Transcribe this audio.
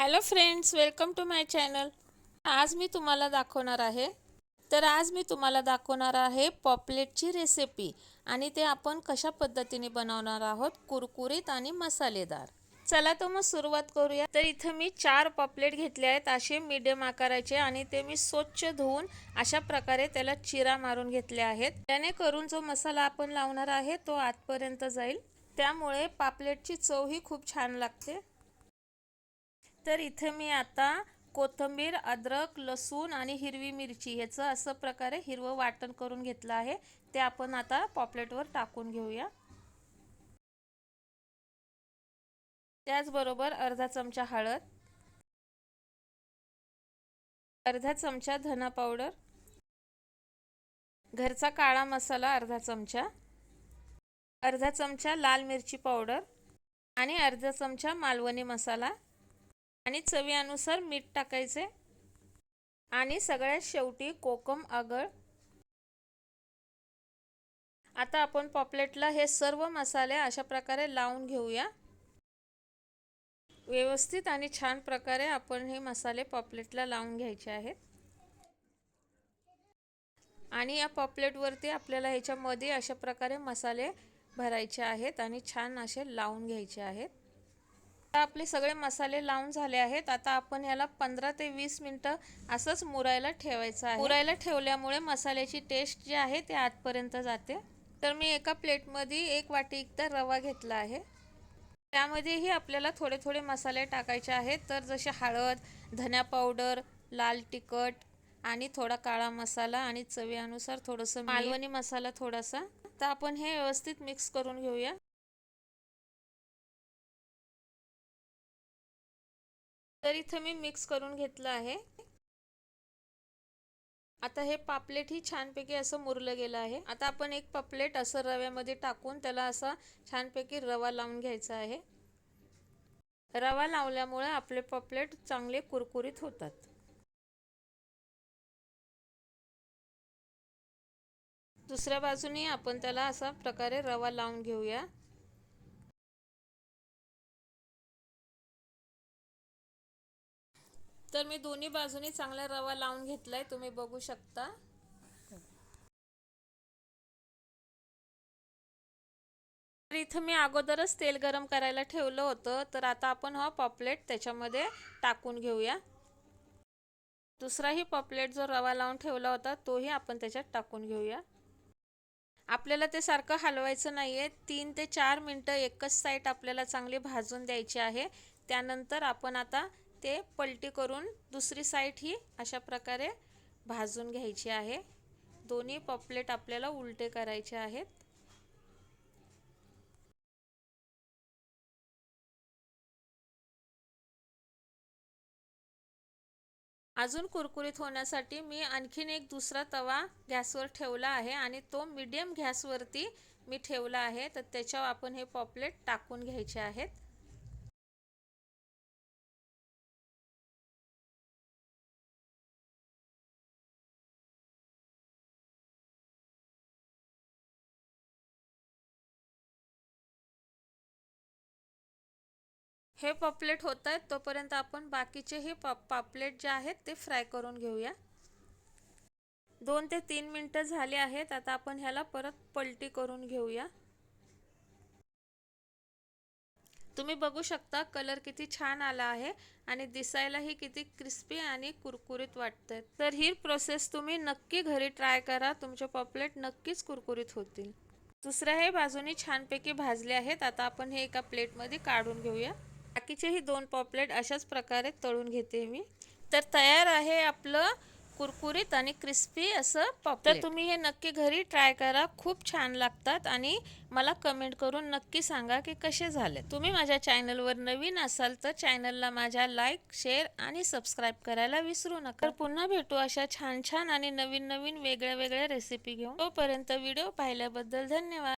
Hello friends welcome to my channel आज मी तुम्हाला दाखवणार आहे. तर आज मी तुम्हाला दाखवणार आहे पॉपलेटची रेसिपी आणि ते आपण कशा पद्धतीने बनवणार आहोत कुरकुरीत आणि मसालेदार. चला तर मग सुरुवात करूया. तर इथं मी चार पॉपलेट घेतले आहेत असे मीडियम आकाराचे आणि ते मी स्वच्छ धुवून अशा प्रकारे त्याला चिरा मारून घेतले आहेत. त्याने करून जो मसाला आपण लावणार आहे तो आतपर्यंत जाईल. त्यामुळे पापलेटची चव ही खूप छान लागते. तर इथे मी आता कोथिंबीर अद्रक लसूण आणि हिरवी मिरची ह्याचं असं प्रकारे हिरवं वाटण करून घेतलं आहे. ते आपण आता पॉपलेटवर टाकून घेऊया. त्याचबरोबर अर्धा चमचा हळद अर्धा चमचा धना पावडर घरचा काळा मसाला अर्धा चमचा अर्धा चमचा लाल मिरची पावडर आणि अर्धा चमचा मालवणी मसाला आणि चवीनुसार मीठ टाकायचे. आणि सगळ्यात शेवटी कोकम आगळ. आता आपण पॉपलेटला हे सर्व मसाले अशा प्रकारे लावून घेऊया. व्यवस्थित आणि छान प्रकारे आपण हे मसाले पॉपलेटला लावून घ्यायचे आहेत. आणि या पॉपलेटवरती आपल्याला ह्याच्यामध्ये अशा प्रकारे मसाले भरायचे आहेत आणि छान असे लावून घ्यायचे आहेत. आता आपले सगळे मसाले लावून झाले आहेत. आता आपण याला पंधरा ते वीस मिनटं असंच मुरायला ठेवायचं आहे. मुरायला ठेवल्यामुळे मसाल्याची टेस्ट जी आहे ते आतपर्यंत जाते. तर मी एका प्लेटमध्ये एक वाटी एकदा रवा घेतला आहे. त्यामध्येही आपल्याला थोडे थोडे मसाले टाकायचे आहेत. तर जसे हळद धन्या पावडर लाल तिखट आणि थोडा काळा मसाला आणि चवीनुसार थोडंसं मालवणी मसाला थोडासा. तर आपण हे व्यवस्थित मिक्स करून घेऊया. तर इथं मी मिक्स करून घेतलं आहे. आता हे पापलेट ही छानपैकी असं मुरलं गेलं आहे. आता आपण एक पापलेट असं रव्यामध्ये टाकून त्याला असा छानपैकी रवा लावून घ्यायचा आहे. रवा लावल्यामुळे आपले पापलेट चांगले कुरकुरीत होतात. दुसऱ्या बाजूने आपण त्याला असा प्रकारे रवा लावून घेऊया. तर मी दोन्ही बाजूनी चांगला रवा लावून घेतलाय तुम्ही बघू शकता. तर इथं मी अगोदरच तेल गरम करायला ठेवलं होतं तर आता आपण हा पॉपलेट त्याच्यामध्ये टाकून घेऊया. दुसराही पॉपलेट जो रवा लावून ठेवला होता तोही आपण त्याच्यात टाकून घेऊया. आपल्याला ते सारखं हलवायचं नाही आहे तीन ते चार मिनटं एकच साईड आपल्याला चांगली भाजून द्यायची आहे. त्यानंतर आपण आता ते पलटी करून दुसरी साईड ही अशा प्रकारे भाजून घ्यायची आहे. दोन्ही पॉपलेट आपल्याला उलटे करायचे आहेत. अजून कुरकुरीत होण्यासाठी मी आणखीन एक दुसरा तवा गॅसवर ठेवला आहे आणि तो मीडियम गॅसवरती मी ठेवला आहे. तर त्याच्यावर आपण हे पॉपलेट टाकून घ्यायचे आहेत. हे पॉपलेट होत आहेत तोपर्यंत आपण बाकीचे हे पापलेट जे आहेत ते फ्राय करून घेऊया. दोन ते तीन मिनटं झाले आहेत आता आपण ह्याला परत पलटी करून घेऊया. तुम्ही बघू शकता कलर किती छान आला आहे आणि दिसायलाही किती क्रिस्पी आणि कुरकुरीत वाटतं तर ही प्रोसेस तुम्ही नक्की घरी ट्राय करा तुमचे पॉपलेट नक्कीच कुरकुरीत होतील. दुसऱ्याही बाजूनी छानपैकी भाजले आहेत आता आपण हे एका प्लेटमध्ये काढून घेऊया. बाकीचेही दोन पॉपलेट अशाच प्रकारे तळून घेते मी. तर तयार आहे आपलं कुरकुरीत आणि क्रिस्पी असं पॉप तर तुम्ही हे नक्की घरी ट्राय करा. खूप छान लागतात आणि मला कमेंट करून नक्की सांगा की कसे झाले. तुम्ही माझ्या चॅनलवर नवीन असाल तर चॅनलला माझ्या लाईक शेअर आणि सबस्क्राईब करायला विसरू नका. तर पुन्हा भेटू अशा छान छान आणि नवीन नवीन वेगळ्या वेगळ्या रेसिपी घेऊन. तोपर्यंत व्हिडिओ पाहिल्याबद्दल धन्यवाद.